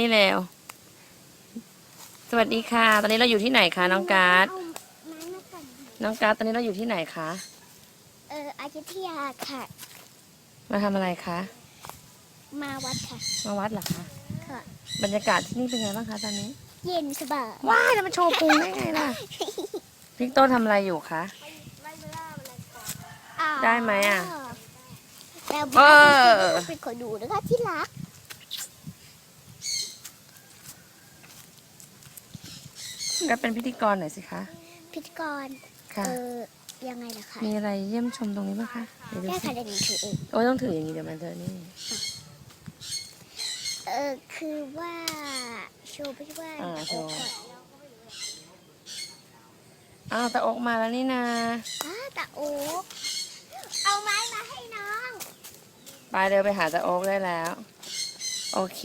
นี่แล้ว สวัสดีค่ะ ตอนนี้เราอยู่ที่ไหนคะน้องการ์ดเอาไม้มาก่อนน้องการ์ดตอนนี้เราอยู่ที่ไหนคะ เอออายุทยาค่ะ มาทำอะไรคะ มาวัดค่ะ มาวัดเหรอคะ ค่ะ บรรยากาศที่นี่เป็นไงบ้างคะตอนนี้ เย็นสบาย ว้ายแล้วมาโชว์พุงได้ไงล่ะพิกโต้ทำอะไรอยู่คะอ่าได้ไหมอะแล้วเออเป็นคนดูนะคะที่รัก ก็เป็นพิธีกรหน่อยสิคะ พิธีกร ค่ะ เออ ยังไงล่ะคะมีอะไรเยี่ยมชมตรงนี้บ้างคะเดี๋ยวดูแค่สิค่ะเดี๋ยวหนูถือเอง โอ้ยต้องถืออย่างนี้เดี๋ยวมันเจอนี่ เออ คือว่า โชว์ไม่ใช่ว่าอ่าโชว์ก่อนอ้าวตาอกมาแล้วนี่นาอ้าตาโอ๊กเอาไม้มาให้น้อง ไปเดินไปหาตาโอกได้แล้ว โอเค